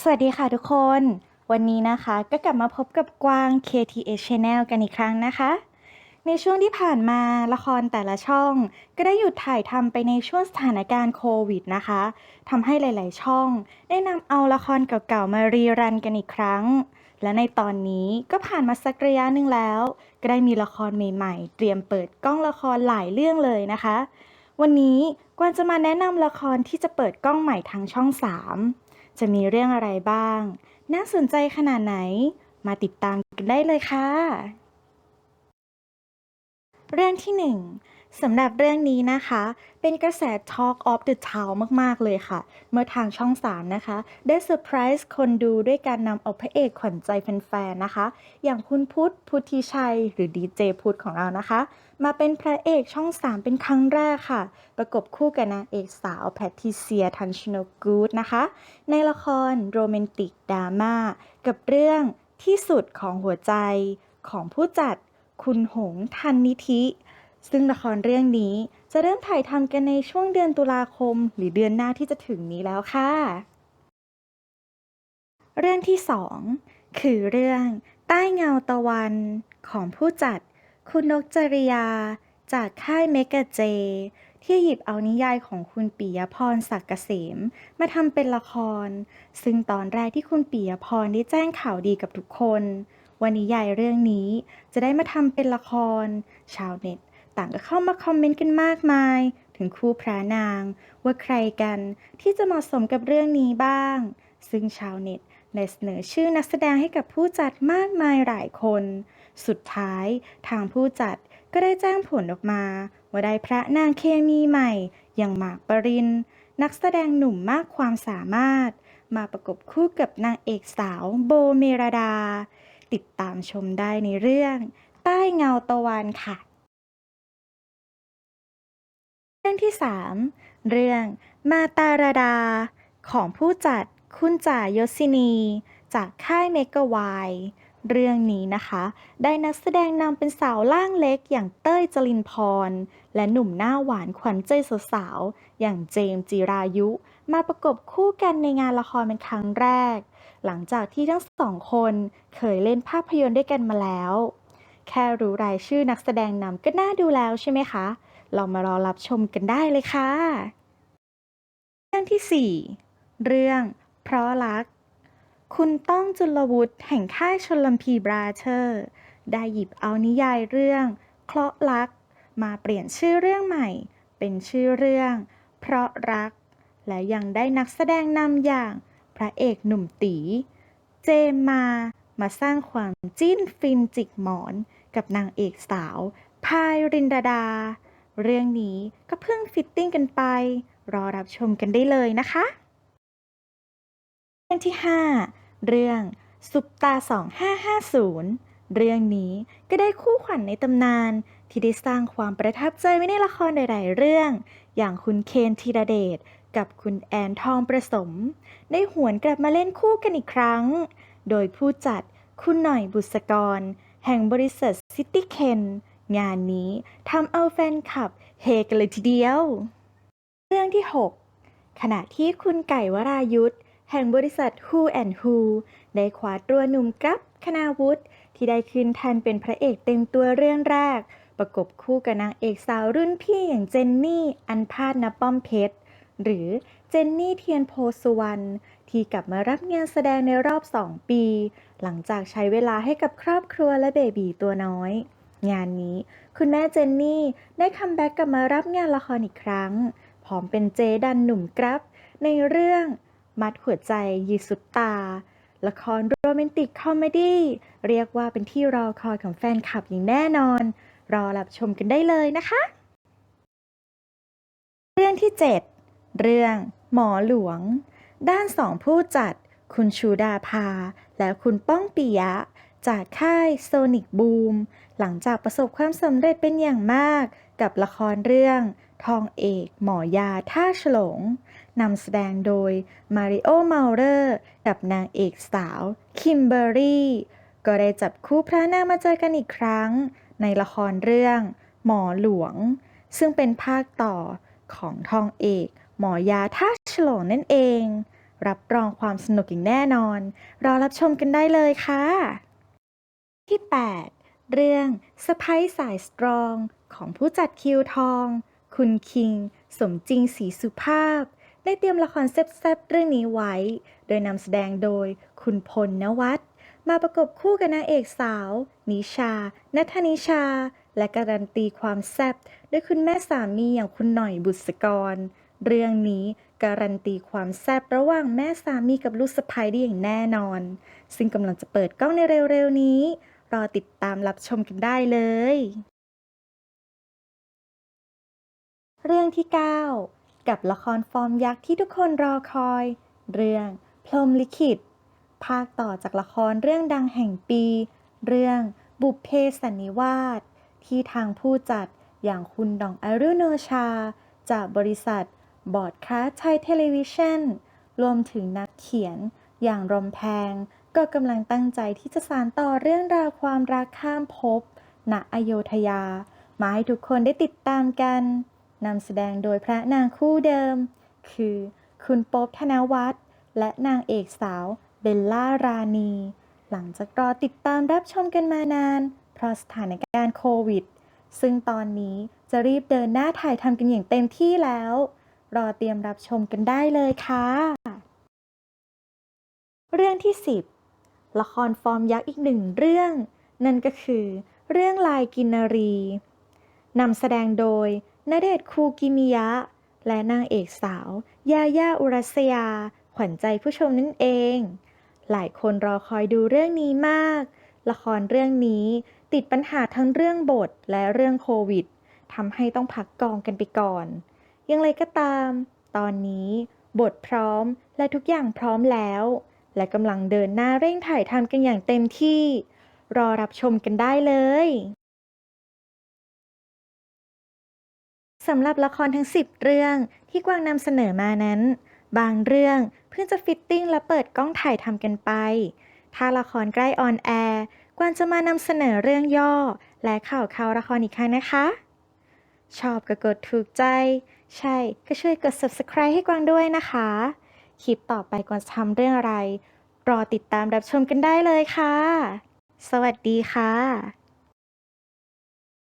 สวัสดีค่ะทุกคน วันนี้นะคะก็กลับมาพบกับกวาง KTH Channel กันอีกครั้งนะคะ ในช่วงที่ผ่านมาละครแต่ละช่อง ก็ได้หยุดถ่ายทำไปในช่วงสถานการณ์โควิดนะคะทำให้หลาย ๆ ช่อง ได้นำเอาละครเก่า ๆ มารีรันกันอีกครั้ง และในตอนนี้ก็ผ่านมาสักระยะหนึ่งแล้ว ก็ได้มีละครใหม่ ๆ เตรียมเปิดกล้องละครหลายเรื่องเลยนะคะ วันนี้กวางจะมาแนะนำละครที่จะเปิดกล้องใหม่ทางช่อง 3 จะมีเรื่องอะไรบ้าง น่าสนใจขนาดไหน มาติดตามกันได้เลยค่ะ เรื่องที่ 1 สำหรับเรื่องนี้นะคะ เป็นกระแส Talk of the Town มาก ๆ เลยค่ะ เมื่อทางช่อง 3 นะคะ ได้เซอร์ไพรส์คนดูด้วยการนำเอาพระเอกขวัญใจแฟน ๆ นะคะ อย่างคุณพุทธพุทธิชัย หรือดีเจพุทธของเรานะคะ มาเป็นพระเอกช่อง 3 เป็นครั้งแรกค่ะ ประกบคู่กับนางเอกสาวแพทริเซียทันชโนกูดนะคะ ในละครโรแมนติกดราม่ากับเรื่องที่สุดของหัวใจของผู้จัดคุณหงส์ทันนิธิ ซึ่งละครเรื่องนี้จะเริ่มถ่ายทำกันในช่วงเดือนตุลาคม หรือเดือนหน้าที่จะถึงนี้แล้วค่ะ เรื่องที่ 2 คือเรื่องใต้เงาตะวันของผู้จัด คุณนกจริยา จากค่ายเมกะเจ ที่หยิบเอานิยายของคุณปิยพรศักดิ์เกษม มาทำเป็นละคร ซึ่งตอนแรกที่คุณปิยพรได้แจ้งข่าวดีกับทุกคนว่านิยายเรื่องนี้จะได้มาทำเป็นละคร ชาวเน็ต ต่างก็เข้ามาคอมเมนต์กันมากมาย ถึงคู่พระนาง ว่าใครกันที่จะเหมาะสมกับเรื่องนี้บ้าง ซึ่งชาวเน็ตได้เสนอชื่อนักแสดงให้กับผู้จัดมากมายหลายคน สุดท้ายทางผู้จัดก็ได้แจ้งผลออกมา ว่าได้พระนางเคมีใหม่ อย่างหมากปริน นักแสดงหนุ่มมากความสามารถ มาประกบคู่กับนางเอกสาวโบเมรดา ติดตามชมได้ในเรื่อง ใต้เงาตะวันค่ะ รื่องที่ 3 เรื่องมาตาราดา ของผู้จัดคุณจ่ายศินี จากค่ายเมกะวายเรื่องนี้นะคะ ได้นักแสดงนำเป็นสาวล่างเล็กอย่างเต้ยจรินพร และหนุ่มหน้าหวานขวัญใจสาวๆอย่างเจมจิรายุ มาประกบคู่กันในงานละครเป็นครั้งแรก หลังจากที่ทั้งสองคนเคยเล่นภาพยนตร์ด้วยกันมาแล้ว แค่รู้รายชื่อนักแสดงนำก็น่าดูแล้วใช่ไหมคะ เรามารอรับชมกันได้เลยค่ะ เรื่องที่ 4 เรื่อง เพราะรัก คุณต้องจุลวุฒิแห่งค่ายชลมพีบราเธอร์ ได้หยิบเอานิยายเรื่อง เคราะห์รัก มาเปลี่ยนชื่อเรื่องใหม่ เป็นชื่อเรื่อง เพราะรัก และยังได้นักแสดงนำอย่าง พระเอกหนุ่มตี เจมมามาสร้างความจิ้นฟินจิกหมอน กับนางเอกสาว พายรินดาดา เรื่องนี้ก็เพิ่งฟิตติ้งกันไป รอรับชมกันได้เลยนะคะเรื่องที่ 5 เรื่องซุปตา 2550 เรื่องนี้ก็ได้คู่ขวัญในตำนาน ที่ได้สร้างความประทับใจไว้ในละครหลาย ๆ เรื่อง อย่างคุณเคนธีรเดชกับคุณแอนทองประสม ได้หวนกลับมาเล่นคู่กันอีกครั้ง โดยผู้จัดคุณหน่อยบุษกร แห่งบริษัทซิตี้เคน งานนี้ทำเอาแฟนคลับเฮกันเลยทีเดียว เรื่องที่ 6 ขณะที่คุณไก่วรายุทธแห่งบริษัท Who and Who ได้คว้าตัวหนุ่มกับคณาวุฒิที่ได้ขึ้นแทนเป็นพระเอกเต็มตัวเรื่องแรก ประกบคู่กับนางเอกสาวรุ่นพี่อย่างเจนนี่ อันพาดนป้อมเพชร หรือเจนนี่เทียนโพสุวรรณที่กลับมารับงานแสดงในรอบ 2 ปี หลังจากใช้เวลาให้กับครอบครัวและเบบีตัวน้อย งานนี้ คุณแม่เจนนี่ได้คัมแบ็กกลับมารับงานละครอีกครั้ง พร้อมเป็นเจดันหนุ่มกรับ ในเรื่องมัดหัวใจยีสุดตา ละครโรแมนติกคอมเมดี้เรียกว่าเป็นที่รอคอยของแฟนคลับอย่างแน่นอน รอรับชมกันได้เลยนะคะ เรื่องที่ 7 เรื่อง หมอหลวง ด้านสองผู้จัด คุณชูดาภา และคุณป้องปิยะจากค่ายโซนิกบูมหลังจากประสบความสำเร็จเป็นอย่างมากกับละครเรื่องทองเอกหมอยาท่าฉลงนำแสดงโดยมาริโอเมาเลอร์กับนางเอกสาว คิมเบอรี่ ก็ได้จับคู่พระนางมาเจอกันอีกครั้ง ในละครเรื่อง หมอหลวง ซึ่งเป็นภาคต่อของทองเอก หมอยาท่าฉลงนั่นเอง รับรองความสนุกอย่างแน่นอน รอรับชมกันได้เลยค่ะ ที่ 8 เรื่องสไปสายสตรองของผู้จัดคิวทอง คุณคิง สมจริงศรีสุภาพ ได้เตรียมละครแซ่บๆเรื่องนี้ไว้ โดยนำแสดงโดยคุณพลนวัตมาประกบคู่กับนางเอกสาว นิชา นัทนิชา และการันตีความแซ่บด้วยคุณแม่สามีอย่างคุณหน่อยบุษกร เรื่องนี้การันตีความแซ่บระหว่างแม่สามีกับลูกสะใภ้ได้อย่างแน่นอน ซึ่งกำลังจะเปิดกล้องในเร็วๆนี้ รอติดตามรับชมกันได้เลย เรื่องที่ 9 กับละครฟอร์มยักษ์ที่ทุกคนรอคอย เรื่องพรมลิขิต ภาคต่อจากละครเรื่องดังแห่งปี เรื่องบุพเพสันนิวาสที่ทางผู้จัดอย่างคุณดองอรุโนชา จากบริษัท บอร์ดคาสไทยเทเลวิชันรวมถึงนักเขียนอย่างรมแพง ก็กำลังตั้งใจที่จะสานต่อเรื่องราวความรักข้ามภพณอโยธยา มาให้ทุกคนได้ติดตามกันนำแสดงโดยพระนางคู่เดิม คือ คุณโป๊บธนวัฒน์และนางเอกสาวเบลล่ารานีหลังจากรอติดตามรับชมกันมานาน เพราะสถานการณ์โควิด ซึ่งตอนนี้จะรีบเดินหน้าถ่ายทำกันอย่างเต็มที่แล้ว รอเตรียมรับชมกันได้เลยค่ะ เรื่องที่ 10 ละครฟอร์มยักษ์อีกหนึ่งเรื่อง นั่นก็คือ เรื่องลายกินนารีนำแสดงโดยณเดชคูกิมิยะ และนางเอกสาว ยาย่าอุรัสยา ขวัญใจผู้ชมนั่นเอง หลายคนรอคอยดูเรื่องนี้มาก ละครเรื่องนี้ติดปัญหาทั้งเรื่องบทและเรื่องโควิดทำให้ต้องพักกองกันไปก่อนย่างไรก็ตาม ตอนนี้บทพร้อมและทุกอย่างพร้อมแล้ว และกำลังเดินหน้าเร่งถ่ายทำกันอย่างเต็มที่ รอรับชมกันได้เลยสำหรับละครทั้ง 10 เรื่องที่กวางนำเสนอมานั้น บางเรื่องเพิ่งจะฟิตติ้งและเปิดกล้องถ่ายทำกันไป ถ้าละครใกล้ออนแอร์กวางจะมานำเสนอเรื่องย่อ และข่าวข่าวละครอีกครั้งนะคะ ชอบก็กดถูกใจ ใช่ก็ช่วยกด subscribe ให้กวางด้วยนะคะ คลิปต่อไปกวางจะทำเรื่องอะไร รอติดตามรับชมกันได้เลยค่ะ สวัสดีค่ะ